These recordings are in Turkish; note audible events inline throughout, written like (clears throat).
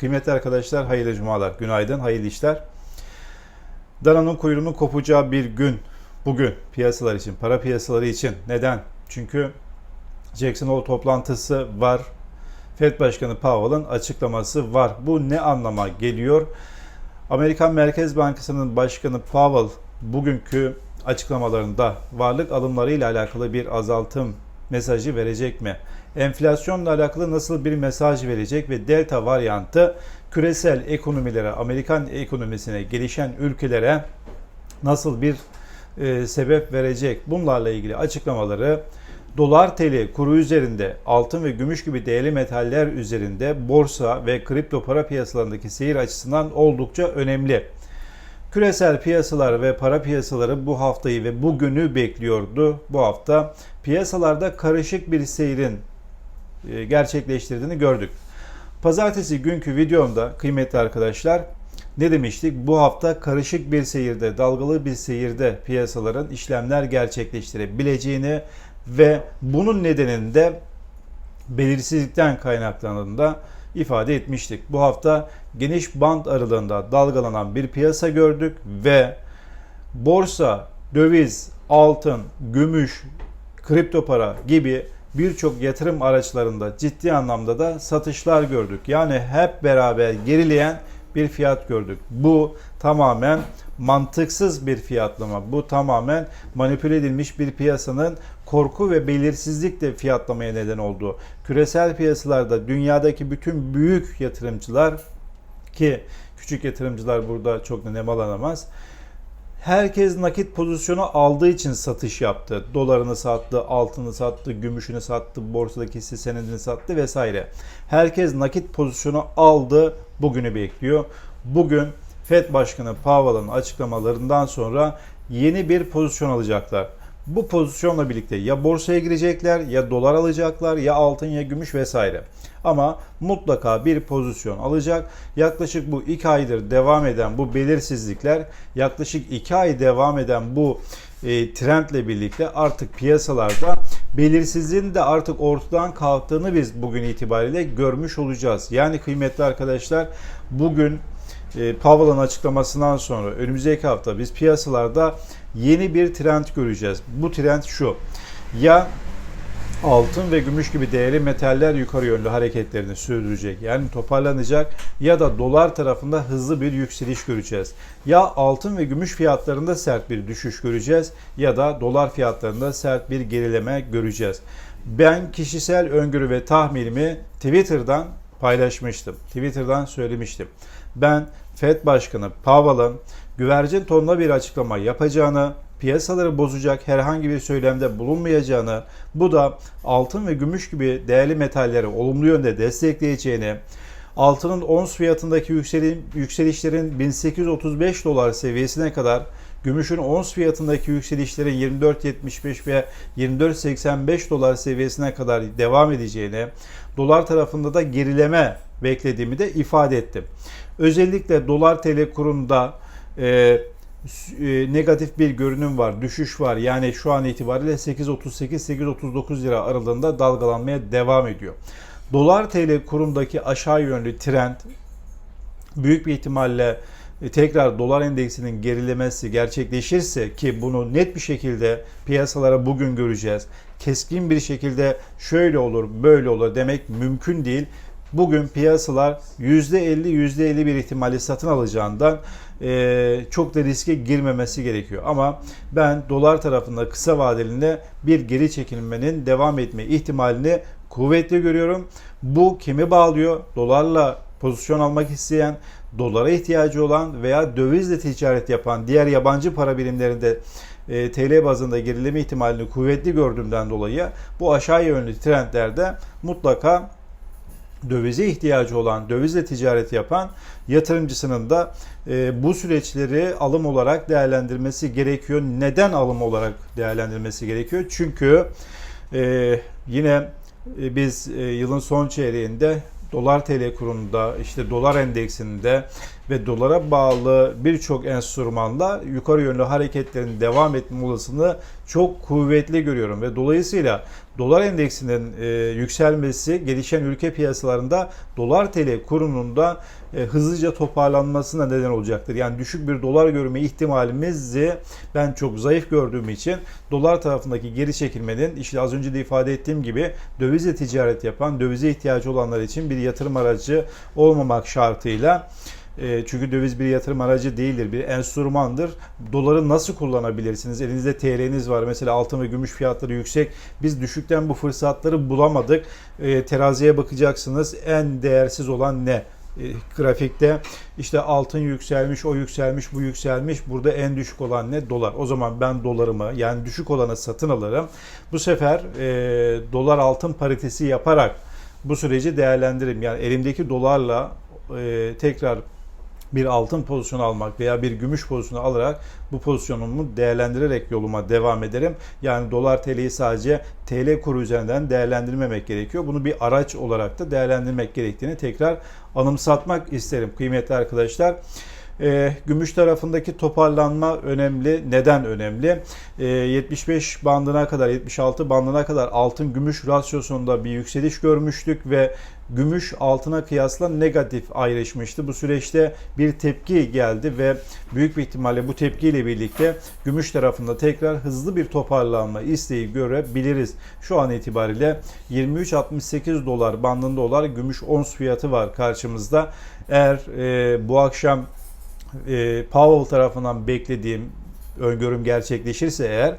Kıymetli arkadaşlar hayırlı cumalar, günaydın, hayırlı işler. Dana'nın kuyruğunun kopacağı bir gün bugün piyasalar için, para piyasaları için. Neden? Çünkü Jackson Hole toplantısı var. Fed Başkanı Powell'ın açıklaması var. Bu ne anlama geliyor? Amerikan Merkez Bankası'nın Başkanı Powell bugünkü açıklamalarında varlık alımları ile alakalı bir azaltım mesajı verecek mi? Enflasyonla alakalı nasıl bir mesaj verecek ve delta varyantı küresel ekonomilere, Amerikan ekonomisine, gelişen ülkelere nasıl bir e, sebep verecek? Bunlarla ilgili açıklamaları dolar TL kuru üzerinde, altın ve gümüş gibi değerli metaller üzerinde borsa ve kripto para piyasalarındaki seyir açısından oldukça önemli. Küresel piyasalar ve para piyasaları bu haftayı ve bugünü bekliyordu. Bu hafta piyasalarda karışık bir seyrin e, gerçekleştirdiğini gördük. Pazartesi günkü videomda kıymetli arkadaşlar ne demiştik? Bu hafta karışık bir seyirde, dalgalı bir seyirde piyasaların işlemler gerçekleştirebileceğini ve bunun nedeninde belirsizlikten kaynaklandığını da ifade etmiştik. Bu hafta geniş band aralığında dalgalanan bir piyasa gördük ve borsa, döviz, altın, gümüş, kripto para gibi birçok yatırım araçlarında ciddi anlamda da satışlar gördük. Yani hep beraber gerileyen bir fiyat gördük. Bu tamamen mantıksız bir fiyatlama. Bu tamamen manipüle edilmiş bir piyasanın korku ve belirsizlikle fiyatlamaya neden oldu. Küresel piyasalarda dünyadaki bütün büyük yatırımcılar ki küçük yatırımcılar burada çok da nemalanamaz. Herkes nakit pozisyonu aldığı için satış yaptı. Dolarını sattı, altını sattı, gümüşünü sattı, borsadaki hisse senedini sattı vesaire. Herkes nakit pozisyonu aldı, bugünü bekliyor. Bugün Fed Başkanı Powell'ın açıklamalarından sonra yeni bir pozisyon alacaklar. Bu pozisyonla birlikte ya borsaya girecekler, ya dolar alacaklar, ya altın, ya gümüş vesaire. Ama mutlaka bir pozisyon alacak. Yaklaşık bu 2 aydır devam eden bu belirsizlikler, yaklaşık 2 ay devam eden bu e, trendle birlikte artık piyasalarda belirsizliğin de artık ortadan kalktığını biz bugün itibariyle görmüş olacağız. Yani kıymetli arkadaşlar bugün Powell'ın açıklamasından sonra önümüzdeki hafta biz piyasalarda yeni bir trend göreceğiz. Bu trend şu. Ya altın ve gümüş gibi değerli metaller yukarı yönlü hareketlerini sürdürecek. Yani toparlanacak ya da dolar tarafında hızlı bir yükseliş göreceğiz. Ya altın ve gümüş fiyatlarında sert bir düşüş göreceğiz ya da dolar fiyatlarında sert bir gerileme göreceğiz. Ben kişisel öngörü ve tahminimi Twitter'dan paylaşmıştım. Twitter'dan söylemiştim. Ben Fed Başkanı Powell'ın güvercin tonla bir açıklama yapacağını, piyasaları bozacak herhangi bir söylemde bulunmayacağını, bu da altın ve gümüş gibi değerli metalleri olumlu yönde destekleyeceğini, altının ons fiyatındaki yükselişlerin 1835 dolar seviyesine kadar Gümüşün ons fiyatındaki yükselişlerin 24.75 ve 24.85 dolar seviyesine kadar devam edeceğini, dolar tarafında da gerileme beklediğimi de ifade ettim. Özellikle dolar TL kurunda e, e, negatif bir görünüm var, düşüş var. Yani şu an itibariyle 8.38-8.39 lira aralığında dalgalanmaya devam ediyor. Dolar TL kurundaki aşağı yönlü trend büyük bir ihtimalle tekrar dolar endeksinin gerilemesi gerçekleşirse ki bunu net bir şekilde piyasalara bugün göreceğiz. Keskin bir şekilde şöyle olur, böyle olur demek mümkün değil. Bugün piyasalar %50 %50 bir ihtimalle satın alacağından e, çok da riske girmemesi gerekiyor. Ama ben dolar tarafında kısa vadelinde bir geri çekilmenin devam etme ihtimalini kuvvetli görüyorum. Bu kimi bağlıyor? Dolarla pozisyon almak isteyen, dolara ihtiyacı olan veya dövizle ticaret yapan diğer yabancı para birimlerinde e, TL bazında gerileme ihtimalini kuvvetli gördüğümden dolayı bu aşağı yönlü trendlerde mutlaka dövize ihtiyacı olan, dövizle ticaret yapan yatırımcısının da e, bu süreçleri alım olarak değerlendirmesi gerekiyor. Neden alım olarak değerlendirmesi gerekiyor? Çünkü e, yine e, biz e, yılın son çeyreğinde dolar TL kurunda, işte dolar endeksinde ve dolara bağlı birçok enstrümanla yukarı yönlü hareketlerin devam etme olasılığını çok kuvvetli görüyorum ve dolayısıyla dolar endeksinin e, yükselmesi gelişen ülke piyasalarında dolar TL kurunun da e, hızlıca toparlanmasına neden olacaktır. Yani düşük bir dolar görme ihtimalimizi ben çok zayıf gördüğüm için dolar tarafındaki geri çekilmenin işte az önce de ifade ettiğim gibi dövizle ticaret yapan, dövize ihtiyacı olanlar için bir yatırım aracı olmamak şartıyla e, çünkü döviz bir yatırım aracı değildir, bir enstrümandır. Doları nasıl kullanabilirsiniz? Elinizde TL'niz var. Mesela altın ve gümüş fiyatları yüksek. Biz düşükten bu fırsatları bulamadık. E, teraziye bakacaksınız. En değersiz olan ne? E, grafikte işte altın yükselmiş, o yükselmiş, bu yükselmiş. Burada en düşük olan ne? Dolar. O zaman ben dolarımı yani düşük olanı satın alırım. Bu sefer e, dolar altın paritesi yaparak bu süreci değerlendiririm. Yani elimdeki dolarla e, tekrar bir altın pozisyonu almak veya bir gümüş pozisyonu alarak bu pozisyonumu değerlendirerek yoluma devam ederim. Yani dolar TL'yi sadece TL kuru üzerinden değerlendirmemek gerekiyor. Bunu bir araç olarak da değerlendirmek gerektiğini tekrar anımsatmak isterim kıymetli arkadaşlar. E, gümüş tarafındaki toparlanma önemli. Neden önemli? E, 75 bandına kadar, 76 bandına kadar altın gümüş rasyosunda bir yükseliş görmüştük ve gümüş altına kıyasla negatif ayrışmıştı. Bu süreçte bir tepki geldi ve büyük bir ihtimalle bu tepkiyle birlikte gümüş tarafında tekrar hızlı bir toparlanma isteği görebiliriz. Şu an itibariyle 23.68 dolar bandında olan gümüş ons fiyatı var karşımızda. Eğer e, bu akşam e, Powell tarafından beklediğim öngörüm gerçekleşirse eğer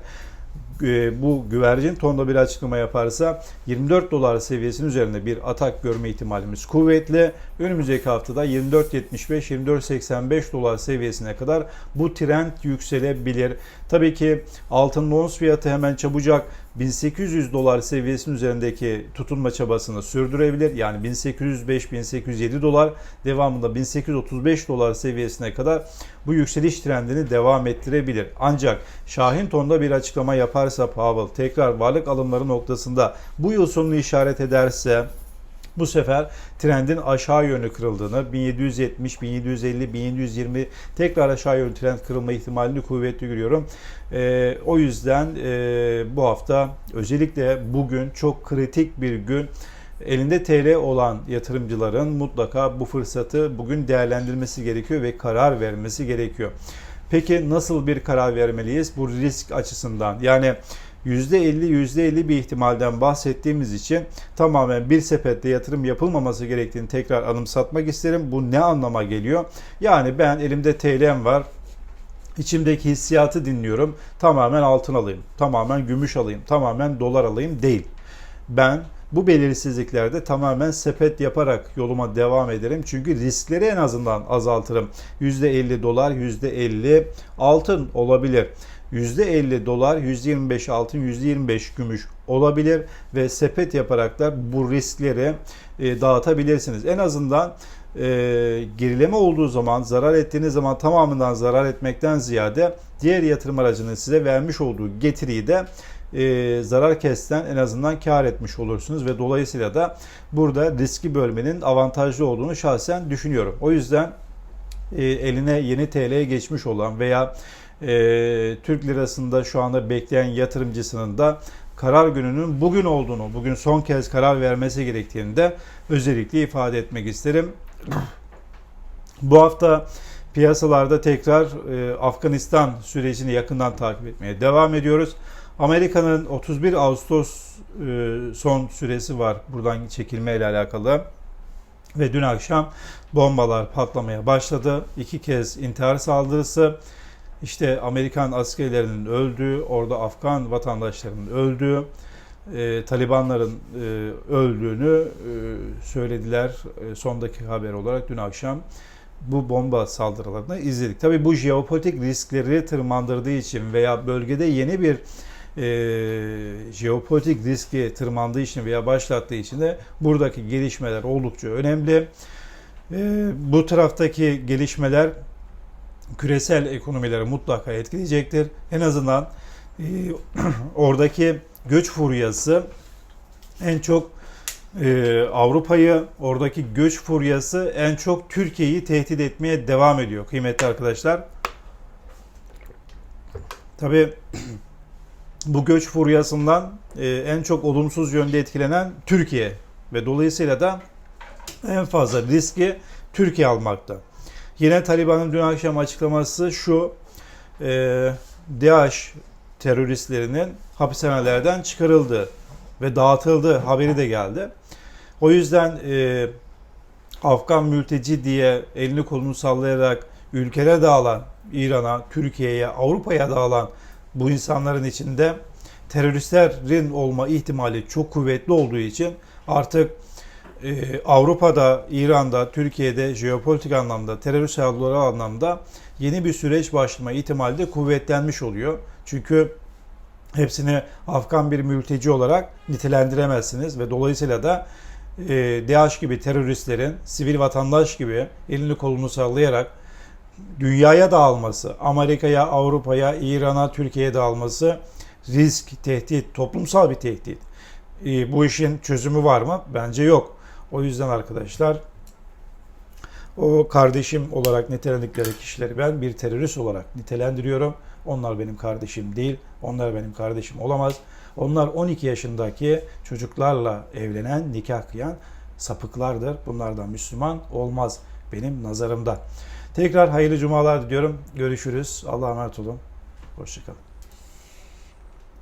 bu güvercin tonda bir açıklama yaparsa 24 dolar seviyesinin üzerinde bir atak görme ihtimalimiz kuvvetli. Önümüzdeki haftada 24.75-24.85 dolar seviyesine kadar bu trend yükselebilir. Tabii ki altın ons fiyatı hemen çabucak 1800 dolar seviyesinin üzerindeki tutunma çabasını sürdürebilir. Yani 1805-1807 dolar devamında 1835 dolar seviyesine kadar bu yükseliş trendini devam ettirebilir. Ancak Şahin tonda bir açıklama yaparsa Powell tekrar varlık alımları noktasında bu yıl sonunu işaret ederse bu sefer trendin aşağı yönlü kırıldığını 1770, 1750, 1720 tekrar aşağı yönlü trend kırılma ihtimalini kuvvetli görüyorum. E, o yüzden e, bu hafta özellikle bugün çok kritik bir gün. Elinde TL olan yatırımcıların mutlaka bu fırsatı bugün değerlendirmesi gerekiyor ve karar vermesi gerekiyor. Peki nasıl bir karar vermeliyiz bu risk açısından? Yani %50 %50 bir ihtimalden bahsettiğimiz için tamamen bir sepette yatırım yapılmaması gerektiğini tekrar anımsatmak isterim. Bu ne anlama geliyor? Yani ben elimde TL'm var. İçimdeki hissiyatı dinliyorum. Tamamen altın alayım, tamamen gümüş alayım, tamamen dolar alayım değil. Ben bu belirsizliklerde tamamen sepet yaparak yoluma devam ederim. Çünkü riskleri en azından azaltırım. %50 dolar, %50 altın olabilir. %50 dolar, %25 altın, %25 gümüş olabilir ve sepet yaparak da bu riskleri e, dağıtabilirsiniz. En azından e, gerileme olduğu zaman, zarar ettiğiniz zaman tamamından zarar etmekten ziyade diğer yatırım aracının size vermiş olduğu getiriyi de e, zarar kesten en azından kar etmiş olursunuz ve dolayısıyla da burada riski bölmenin avantajlı olduğunu şahsen düşünüyorum. O yüzden eline yeni TL geçmiş olan veya e, Türk lirasında şu anda bekleyen yatırımcısının da karar gününün bugün olduğunu, bugün son kez karar vermesi gerektiğini de özellikle ifade etmek isterim. Bu hafta piyasalarda tekrar e, Afganistan sürecini yakından takip etmeye devam ediyoruz. Amerika'nın 31 Ağustos e, son süresi var buradan çekilme ile alakalı. Ve dün akşam bombalar patlamaya başladı. İki kez intihar saldırısı. İşte Amerikan askerlerinin öldüğü, orada Afgan vatandaşlarının öldüğü, e, Talibanların e, öldüğünü e, söylediler e, son dakika haber olarak dün akşam bu bomba saldırılarını izledik. Tabii bu jeopolitik riskleri tırmandırdığı için veya bölgede yeni bir e, jeopolitik riski tırmandığı için veya başlattığı için de buradaki gelişmeler oldukça önemli. E, bu taraftaki gelişmeler küresel ekonomileri mutlaka etkileyecektir. En azından e, (clears throat) oradaki göç furyası en çok e, Avrupa'yı, oradaki göç furyası en çok Türkiye'yi tehdit etmeye devam ediyor kıymetli arkadaşlar. Tabii (clears throat) bu göç furyasından e, en çok olumsuz yönde etkilenen Türkiye ve dolayısıyla da en fazla riski Türkiye almakta. Yine Taliban'ın dün akşam açıklaması şu, e, DAEŞ teröristlerinin hapishanelerden çıkarıldı ve dağıtıldı haberi de geldi. O yüzden e, Afgan mülteci diye elini kolunu sallayarak ülkelere dağılan İran'a, Türkiye'ye, Avrupa'ya dağılan bu insanların içinde teröristlerin olma ihtimali çok kuvvetli olduğu için artık e, Avrupa'da, İran'da, Türkiye'de jeopolitik anlamda, terörist saldırıları anlamda yeni bir süreç başlama ihtimali de kuvvetlenmiş oluyor. Çünkü hepsini Afgan bir mülteci olarak nitelendiremezsiniz ve dolayısıyla da e, DAEŞ gibi teröristlerin sivil vatandaş gibi elini kolunu sallayarak dünyaya dağılması, Amerika'ya, Avrupa'ya, İran'a, Türkiye'ye dağılması risk, tehdit, toplumsal bir tehdit. E, bu işin çözümü var mı? Bence yok. O yüzden arkadaşlar o kardeşim olarak nitelendikleri kişileri ben bir terörist olarak nitelendiriyorum. Onlar benim kardeşim değil. Onlar benim kardeşim olamaz. Onlar 12 yaşındaki çocuklarla evlenen, nikah kıyan sapıklardır. Bunlardan Müslüman olmaz benim nazarımda. Tekrar hayırlı cumalar diliyorum. Görüşürüz. Allah'a emanet olun. Hoşçakalın.